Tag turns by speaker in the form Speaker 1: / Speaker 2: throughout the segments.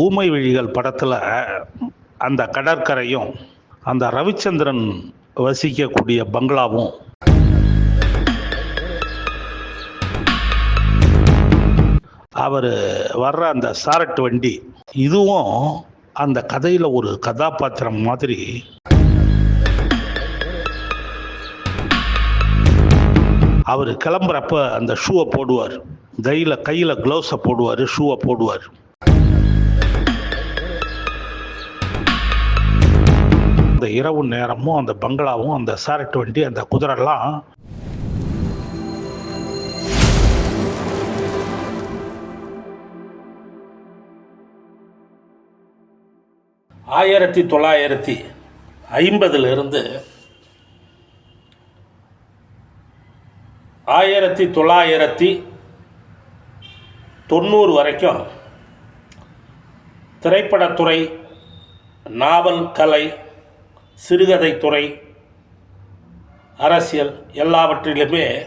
Speaker 1: ஊமை விழிகள் படத்தில் அந்த கடற்கரையும் அந்த ரவிச்சந்திரன் வசிக்கக்கூடிய பங்களாவும். அவர் வர்ற அந்த சாரட் வண்டி இதுவும் அந்த கதையில் ஒரு கதாபாத்திரம் மாதிரி. அவர் கிளம்புறப்ப அந்த ஷூவை போடுவார். கையில் கையில் க்ளவுஸை போடுவார் ஷூவை போடுவார். அந்த இரவு நேரமும் அந்த பங்களாவும் அந்த சாரட் வண்டி அந்த குதிரைலாம்
Speaker 2: ஆயிரத்தி தொள்ளாயிரத்தி ஐம்பதுலேருந்து ஆயிரத்தி தொள்ளாயிரத்தி தொண்ணூறு வரைக்கும் திரைப்படத்துறை நாவல் கலை சிறுகதைத்துறை அரசியல் எல்லாவற்றிலுமே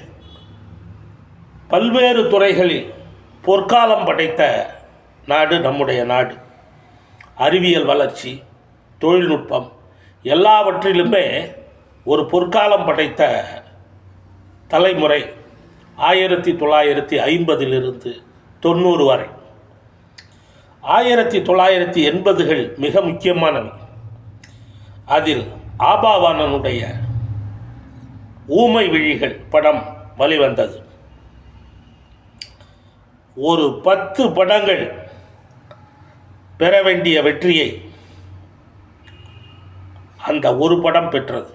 Speaker 2: பல்வேறு துறைகளில் பொற்காலம் படைத்த நாடு நம்முடைய நாடு. அறிவியல் வளர்ச்சி தொழில்நுட்பம் எல்லாவற்றிலுமே ஒரு பொற்காலம் படைத்த தலைமுறை ஆயிரத்தி தொள்ளாயிரத்தி ஐம்பதிலிருந்து தொண்ணூறு வரை. ஆயிரத்தி தொள்ளாயிரத்தி எண்பதுகள் மிக முக்கியமானவை. அதில் ஆபாவானனுடைய ஊமை விழிகள் படம் வழிவந்தது. ஒரு பத்து படங்கள் பெற வேண்டிய வெற்றியை அந்த ஒரு படம் பெற்றது.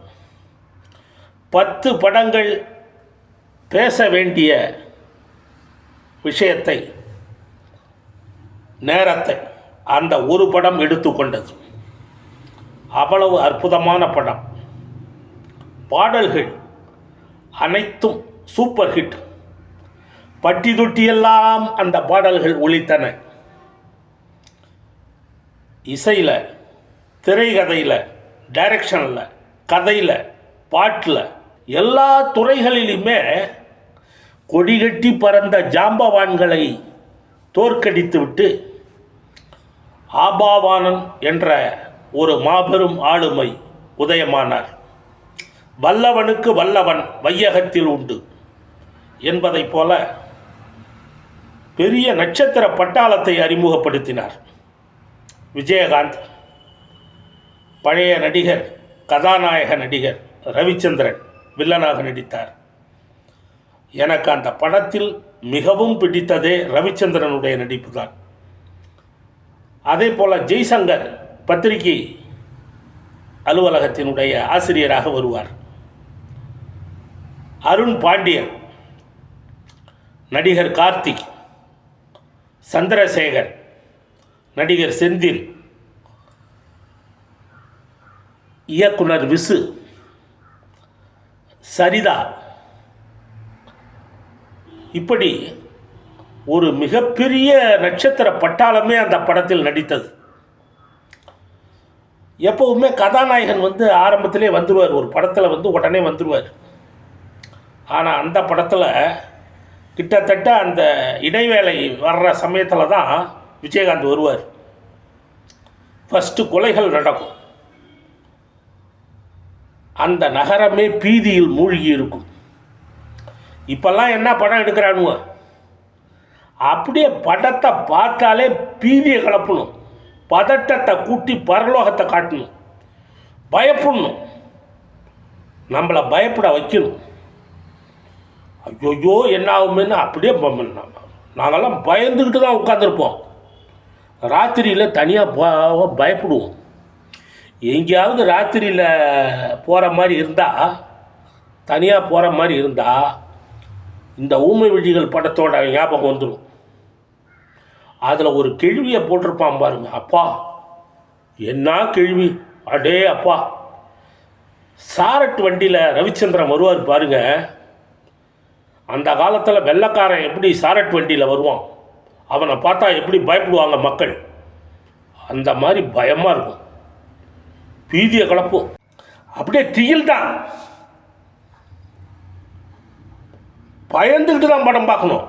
Speaker 2: பத்து படங்கள் பேச வேண்டிய விஷயத்தை நேரத்தை அந்த ஒரு படம் எடுத்துக்கொண்டது. அவ்வளவு அற்புதமான படம். பாடல்கள் அனைத்தும் சூப்பர் ஹிட் பட்டி தொட்டியெல்லாம் அந்த பாடல்கள் ஒலித்தன. இசையில் திரைக்கதையில் டைரக்ஷனில் கதையில் பாட்டில் எல்லா துறைகளிலுமே கொடிகட்டி பறந்த ஜாம்பவான்களை தோற்கடித்துவிட்டு ஆபாவானன் என்ற ஒரு மாபெரும் ஆளுமை உதயமானார். வல்லவனுக்கு வல்லவன் வையகத்தில் உண்டு என்பதைப் போல பெரிய நட்சத்திர பட்டாளத்தை அறிமுகப்படுத்தினார். விஜயகாந்த் பழைய நடிகர் கதாநாயக நடிகர் ரவிச்சந்திரன் வில்லனாக நடித்தார். எனக்கு அந்த படத்தில் மிகவும் பிடித்ததே ரவிச்சந்திரனுடைய நடிப்பு தான் அதே போல் ஜெய்சங்கர் பத்திரிகை அலுவலகத்தினுடைய ஆசிரியராக வருவார். அருண் பாண்டியன் நடிகர் கார்த்திக் சந்திரசேகர் நடிகர் செந்தில் இயக்குனர் விசு சரிதா. இப்படி ஒரு மிகப்பெரிய நட்சத்திர பட்டாளமே அந்த படத்தில் நடித்தது. எப்போவுமே கதாநாயகன் வந்து ஆரம்பத்திலே வந்துடுவார் ஒரு படத்தில் வந்து உடனே வந்துடுவார் ஆனால் அந்த படத்தில் கிட்டத்தட்ட அந்த இடைவேளை வர்ற சமயத்தில் தான் விஜயகாந்த் வருவார். ஃபஸ்ட்டு கொலைகள் நடக்கும். அந்த நகரமே பீதியில் மூழ்கி இருக்கும். இப்போல்லாம் என்ன படம் எடுக்கிறானுங்க? அப்படியே படத்தை பார்த்தாலே பீதியை கலப்பணும் பதட்டத்தை கூட்டி பரலோகத்தை காட்டணும். பயப்படணும். நம்மளை பயப்பட வைக்கணும். ஐயோயோ என்ன ஆகுமேன்னு அப்படியே நாங்கள்லாம் நாங்கெல்லாம் பயந்துக்கிட்டு தான் உட்காந்துருப்போம் ராத்திரியில் தனியாக பயப்படுவோம். எங்கேயாவது ராத்திரியில் போகிற மாதிரி இருந்தால் தனியாக போகிற மாதிரி இருந்தால் இந்த ஊமை விழிகள் படத்தோட ஞாபகம் வந்துடும் அதில் ஒரு கேள்வியை போட்டிருப்பான் பாருங்க. அப்பா என்ன கேள்வி அடே அப்பா. சாரட் வண்டியில் ரவிச்சந்திரன் வருவார் பாருங்க. அந்த காலத்தில் வெள்ளைக்காரன் எப்படி சாரட் வண்டியில் வருவான்? அவனை பார்த்தா எப்படி பயப்படுவாங்க மக்கள்? அந்த மாதிரி பயமாக இருக்கும். பீதியை கலப்பும் அப்படியே திகில் தான். பயந்துக்கிட்டு தான் படம் பார்க்கணும்.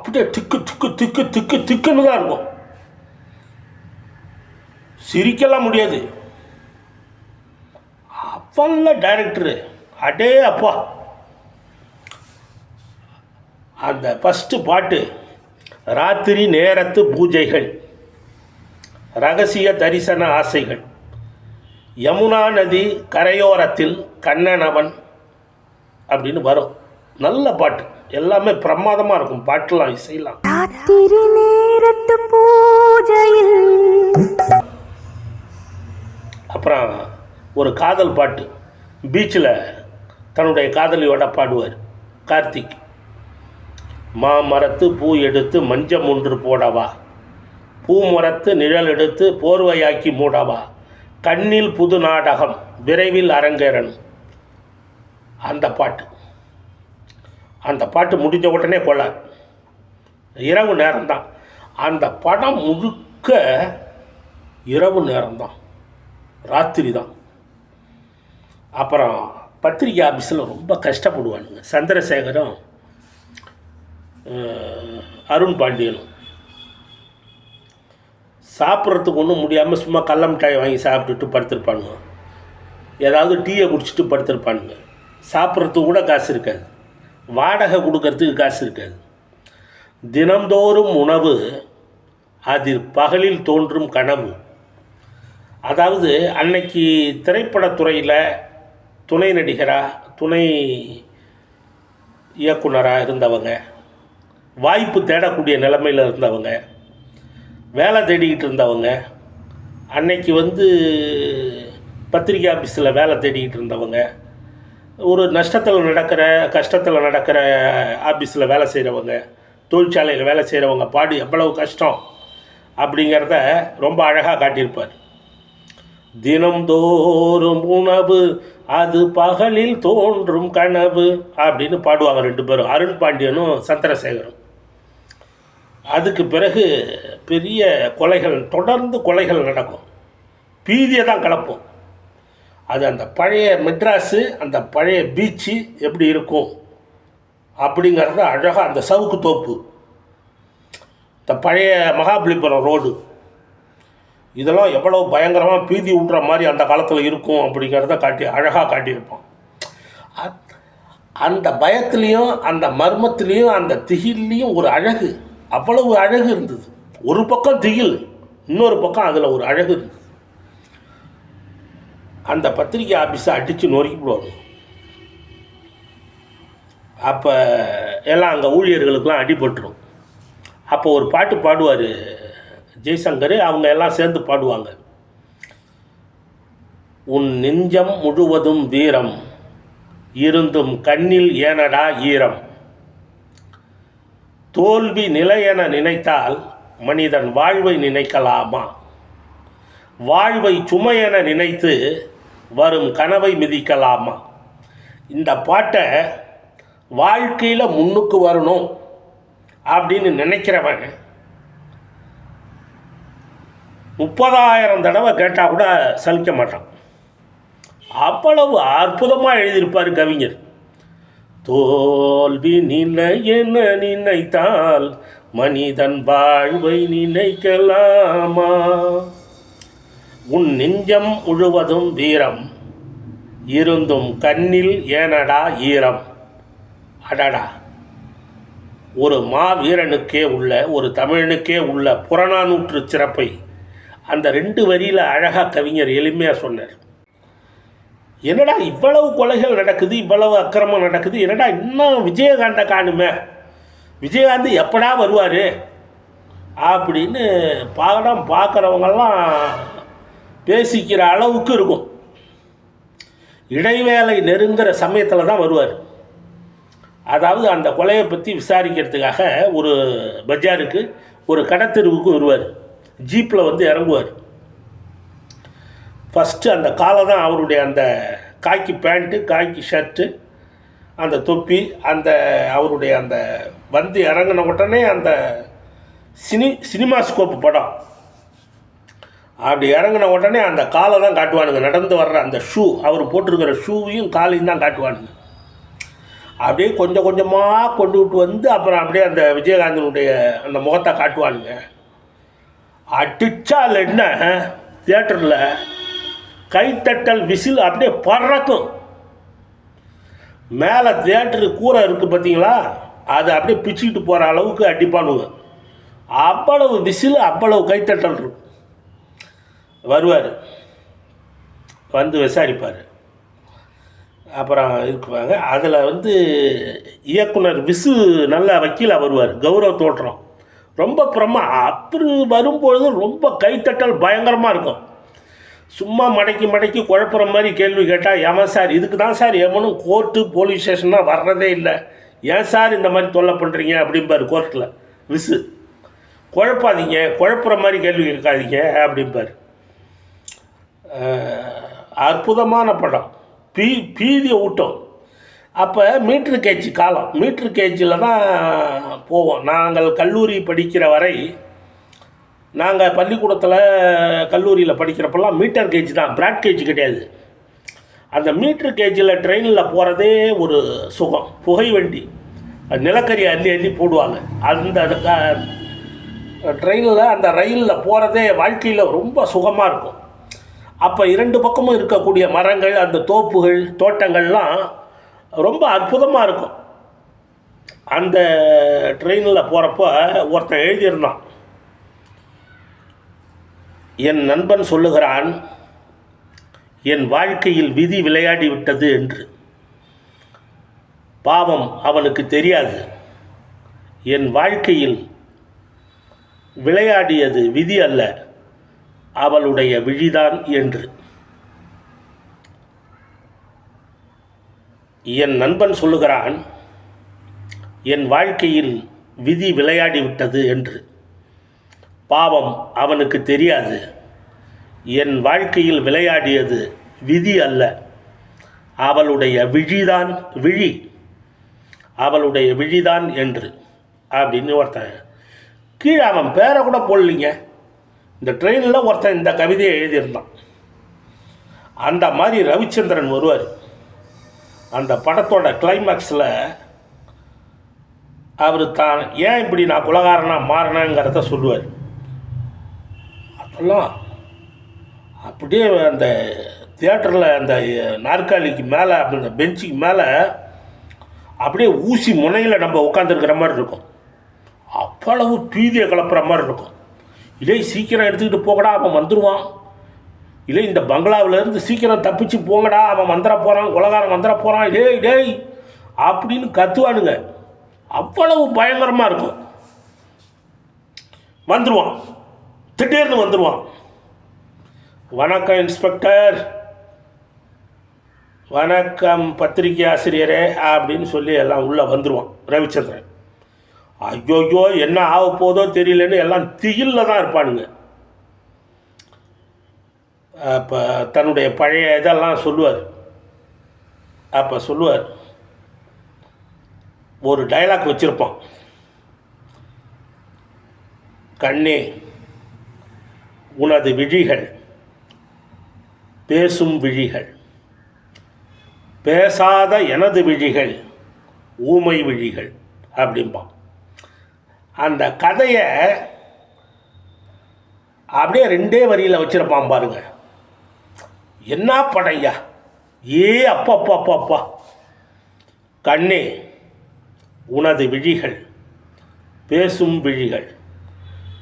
Speaker 2: அப்படியே திக்கு திக்கு திக்கு திக்கு திக்குன்னு தான் இருக்கும். சிரிக்கலாம் முடியாது. அப்பல்ல டைரக்டரு அடே அப்பா. அந்த ஃபஸ்ட்டு பாட்டு ராத்திரி நேரத்து பூஜைகள் ரகசிய தரிசன ஆசைகள். யமுனா நதி கரையோரத்தில் கண்ணனவன் அப்படின்னு வரும். நல்ல பாட்டு. எல்லாமே பிரமாதமாக இருக்கும் பாட்டெலாம் இசையெல்லாம்
Speaker 3: ராத்திரி நேரத்து பூஜையில்.
Speaker 2: அப்புறம் ஒரு காதல் பாட்டு. பீச்சில் தன்னுடைய காதலியோட பாடுவார் கார்த்திக். மாமரத்து பூ எடுத்து மஞ்சம் ஒன்று போடவா? பூ மரத்து நிழல் எடுத்து போர்வையாக்கி மூடவா? கண்ணில் புது நாடகம் விரைவில் அரங்கேறணும். அந்த பாட்டு. அந்த பாட்டு முடிஞ்ச உடனே கொள்ள இரவு நேரம்தான். அந்த படம் முழுக்க இரவு நேரம்தான். ராத்திரி தான் அப்புறம் பத்திரிகை ஆஃபீஸில் ரொம்ப கஷ்டப்படுவானுங்க. சந்திரசேகரும் அருண் பாண்டியனும். சாப்பிட்றதுக்கு ஒன்றும் முடியாமல் சும்மா கடல மிட்டாய் வாங்கி சாப்பிட்டுட்டு படுத்திருப்பானுங்க. ஏதாவது டீயை குடிச்சிட்டு படுத்திருப்பானுங்க. சாப்பிட்றதுக்கு கூட காசு இருக்காது. வாடகை கொடுக்கறதுக்கு காசு இருக்காது. தினந்தோறும் உணவு அதில் பகலில் தோன்றும் கனவு. அதாவது அன்னைக்கு திரைப்படத்துறையில் துணை நடிகராக துணை இயக்குனராக இருந்தவங்க வாய்ப்பு தேடக்கூடிய நிலைமையில் இருந்தவங்க வேலை தேடிக்கிட்டு இருந்தவங்க அன்னைக்கு வந்து பத்திரிகை ஆஃபீஸில் வேலை தேடிக்கிட்டு இருந்தவங்க ஒரு நஷ்டத்தில் நடக்கிற கஷ்டத்தில் நடக்கிற ஆஃபீஸில் வேலை செய்கிறவங்க தொழிற்சாலையில் வேலை செய்கிறவங்க பாடு எவ்வளவு கஷ்டம் அப்படிங்கிறத ரொம்ப அழகாக காட்டியிருப்பார். தினம்தோறும் உணவு அது பகலில் தோன்றும் கனவு அப்படின்னு பாடுவாங்க ரெண்டு பேரும். அருண் பாண்டியனும் சந்திரசேகரும். அதுக்கு பிறகு பெரிய கொலைகள் தொடர்ந்து கொலைகள் நடக்கும். பீதியை தான் கலப்போம். அது அந்த பழைய மெட்ராஸு அந்த பழைய பீச்சு எப்படி இருக்கும்? அப்படிங்கிறத அழகாக அந்த சவுக்கு தோப்பு. இந்த பழைய மகாபலிபுரம் ரோடு. இதெல்லாம் எவ்வளோ பயங்கரமாக பீதி விட்ற மாதிரி அந்த காலத்தில் இருக்கும் அப்படிங்கிறத காட்டி அழகாக காட்டியிருப்பான். அத்- அந்த பயத்துலேயும் அந்த மர்மத்துலேயும் அந்த திகில்லையும் ஒரு அழகு. அவ்வளவு அழகு இருந்தது. ஒரு பக்கம் திகில் இன்னொரு பக்கம் அதில் ஒரு அழகு இருந்தது. அந்த பத்திரிக்கை ஆஃபீஸை அடித்து நொறுக்கிவிடுவாங்க அப்போ எல்லாம் அங்கே ஊழியர்களுக்கெல்லாம் அடிபட்டுரும். அப்போ ஒரு பாட்டு பாடுவார் ஜெய்சங்கர் அவங்க எல்லாம் சேர்ந்து பாடுவாங்க. உன் நெஞ்சம் முழுவதும் வீரம் இருந்தும் கண்ணில் ஏனடா ஈரம். தோல்வி நிலையென நினைத்தால் மனிதன் வாழ்வை நினைக்கலாமா? வாழ்வை சுமையென நினைத்து வரும் கனவை மிதிக்கலாமா? இந்த பாட்டை வாழ்க்கையில் முன்னுக்கு வரணும் அப்படின்னு நினைக்கிறவன் முப்பதாயிரம் தடவை கேட்டால் கூட சலிக்க மாட்டான். அவ்வளவு அற்புதமாக எழுதியிருப்பார் கவிஞர். தோல்வி நிலை என்ன நினைத்தால் மனிதன் வாழ்வை நினைக்கலாமா? உன் நெஞ்சம் முழுவதும் வீரம் இருந்தும் கண்ணில் ஏனடா ஈரம். அடடா. ஒரு மாவீரனுக்கே உள்ள ஒரு தமிழனுக்கே உள்ள புறநானூற்று சிறப்பை அந்த ரெண்டு வரியில் அழகாக கவிஞர் எளிமையாக சொன்னார். என்னடா இவ்வளவு கொலைகள் நடக்குது இவ்வளவு அக்கிரமம் நடக்குது என்னடா இன்னும் விஜயகாந்தை காணுமே? விஜயகாந்த் எப்படா வருவார்? அப்படின்னு படம் பார்க்குறவங்கெல்லாம் பேசிக்கிற அளவுக்கு இருக்கும். இடைவேளை நெருங்குற சமயத்தில் தான் வருவார். அதாவது அந்த கொலையை பற்றி விசாரிக்கிறதுக்காக ஒரு பஜாருக்கு ஒரு கடத்தெருவுக்கு வருவார். ஜீப்பில் வந்து இறங்குவார். ஃபஸ்ட்டு அந்த காலை தான் அவருடைய அந்த காக்கி பேண்ட்டு காக்கி ஷர்ட்டு அந்த தொப்பி அந்த அவருடைய அந்த வந்து இறங்கின உடனே அந்த சினி சினிமாஸ்கோப் படம். அப்படி இறங்கின உடனே அந்த காலை தான் காட்டுவானுங்க. நடந்து வர்ற அந்த ஷூ அவர் போட்டிருக்கிற ஷூவையும் காலையும் தான் காட்டுவானுங்க. அப்படியே கொஞ்சம் கொஞ்சமாக கொண்டு விட்டு வந்து அப்புறம் அப்படியே அந்த விஜயகாந்தனுடைய அந்த முகத்தை காட்டுவானுங்க. அடிச்சா அதில் என்ன? தியேட்டரில் கைத்தட்டல் விசில் அப்படியே பறக்கும். மேலே தியேட்டரு கூரை இருக்குது பார்த்தீங்களா அது அப்படியே பிச்சுக்கிட்டு போகிற அளவுக்கு அடிப்பானுங்க. அவ்வளவு விசில் அவ்வளவு கைத்தட்டல் இருக்கும். வருவார். வந்து விசாரிப்பார். அப்புறம் இருக்குவாங்க. அதில் வந்து இயக்குனர் விசு நல்ல வக்கீலாக வருவார். கௌரவ தோற்றம். ரொம்ப பிரமா அப்படி வரும்பொழுது ரொம்ப கைத்தட்டல் பயங்கரமாக இருக்கும். சும்மா மடக்கி மடக்கி குழப்புற மாதிரி கேள்வி கேட்டால் ஏன் சார்? இதுக்கு தான் சார் எவனும் கோர்ட்டு போலீஸ் ஸ்டேஷன்லாம் வர்றதே இல்லை. ஏன் சார் இந்த மாதிரி தொல்லை பண்ணுறீங்க அப்படிம்பார் கோர்ட்டில் விசு குழப்பாதீங்க குழப்புற மாதிரி கேள்வி கேட்காதீங்க அப்படிம்பார். அற்புதமான படம். பீ பீதியை ஊட்டும். அப்போ மீட்ரு கேஜ் காலம். மீட்ரு கேஜில் தான் போவோம். நாங்கள் கல்லூரி படிக்கிற வரை நாங்கள் பள்ளிக்கூடத்தில் கல்லூரியில் படிக்கிறப்பெல்லாம் மீட்டர் கேஜ் தான். பிராட் கேஜ் கிடையாது. அந்த மீட்ரு கேஜில் ட்ரெயினில் போகிறதே ஒரு சுகம். புகை வண்டி. நிலக்கரி அள்ளி அள்ளி போடுவாங்க. அந்த ட்ரெயினில் அந்த ரயிலில் போகிறதே வாழ்க்கையில் ரொம்ப சுகமாக இருக்கும். அப்போ இரண்டு பக்கமும் இருக்கக்கூடிய மரங்கள் அந்த தோப்புகள் தோட்டங்கள்லாம் ரொம்ப அற்புதமாக இருக்கும். அந்த ட்ரெயினில் போகிறப்போ ஒருத்தன் எழுதியிருந்தான். என் நண்பன் சொல்லுகிறான் என் வாழ்க்கையில் விதி விளையாடி விட்டது என்று. பாவம் அவனுக்கு தெரியாது. என் வாழ்க்கையில் விளையாடியது விதி அல்ல. அவளுடைய விழிதான் என்று என் நண்பன் சொல்லுகிறான் என் வாழ்க்கையில் விதி விளையாடி விட்டது என்று. பாவம் அவனுக்கு தெரியாது. என் வாழ்க்கையில் விளையாடியது விதி அல்ல. அவளுடைய விழிதான் விழி. அவளுடைய விழிதான் என்று. அப்படின்னு ஒருத்தன் கீழே அவன் பேரை கூட போடலிங்க. இந்த ட்ரெயினில் ஒருத்தன் இந்த கவிதையை எழுதியிருந்தான். அந்த மாதிரி ரவிச்சந்திரன் வருவார். அந்த படத்தோட கிளைமேக்ஸில் அவர் தான் ஏன் இப்படி நான் குலகாரனாக மாறினேங்கிறத சொல்லுவார். அப்போல்லாம் அப்படியே அந்த தியேட்டரில் அந்த நாற்காலிக்கு மேலே அந்த பெஞ்சுக்கு மேலே அப்படியே ஊசி முனையில் நம்ம உட்காந்துருக்கிற மாதிரி இருக்கும். அவ்வளவு பீதியை கிளப்புற மாதிரி இருக்கும். இல்லை சீக்கிரம் எடுத்துக்கிட்டு போகடா அவன் வந்துடுவான் இல்லை இந்த பங்களாவிலேருந்து சீக்கிரம் தப்பிச்சு போங்கடா அவன் வந்துட போகிறான் குலகாரன் வந்துட போகிறான் டேய் டேய் அப்படின்னு கத்துவானுங்க. அவ்வளவு பயங்கரமாக இருக்கும். வந்துடுவான் திடீர்னு வந்துடுவான் வணக்கம் இன்ஸ்பெக்டர். வணக்கம் பத்திரிகை ஆசிரியரே அப்படின்னு சொல்லி எல்லாம் உள்ளே வந்துடுவான் ரவிச்சந்திரன். ஐயோயோ என்ன ஆக போதோ தெரியலன்னு எல்லாம் திகிலில் தான் இருப்பானுங்க. அப்போ தன்னுடைய பழைய இதெல்லாம் சொல்லுவார். அப்போ சொல்லுவார். ஒரு டைலாக் வச்சுருப்பான். கண்ணே உனது விழிகள் பேசும் விழிகள் பேசாத எனது விழிகள் ஊமை விழிகள் அப்படிம்பான். அந்த கதையை அப்படியே ரெண்டே வரியில் வச்சுருப்பான் பாருங்க. என்ன படையா? ஏ அப்பா அப்பா அப்பா அப்பா கண்ணே உனது விழிகள் பேசும் விழிகள்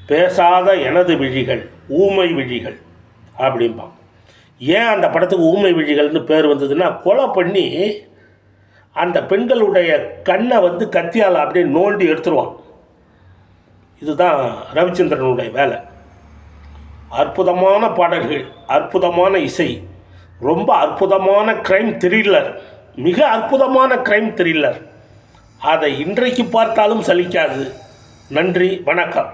Speaker 2: பேசாத எனது விழிகள் ஊமை விழிகள் அப்படிம்பான். ஏன் அந்த படத்துக்கு ஊமை விழிகள்னு பேர் வந்ததுன்னா கொலை பண்ணி அந்த பெண்களுடைய கண்ணை வந்து கத்தியால் அப்படியே நோண்டி எடுத்துருவான். இதுதான் ரவிச்சந்திரனுடைய வேலை. அற்புதமான பாடல்கள் அற்புதமான இசை ரொம்ப அற்புதமான க்ரைம் த்ரில்லர் மிக அற்புதமான க்ரைம் த்ரில்லர் அதை இன்றைக்கு பார்த்தாலும் சலிக்காது. நன்றி வணக்கம்.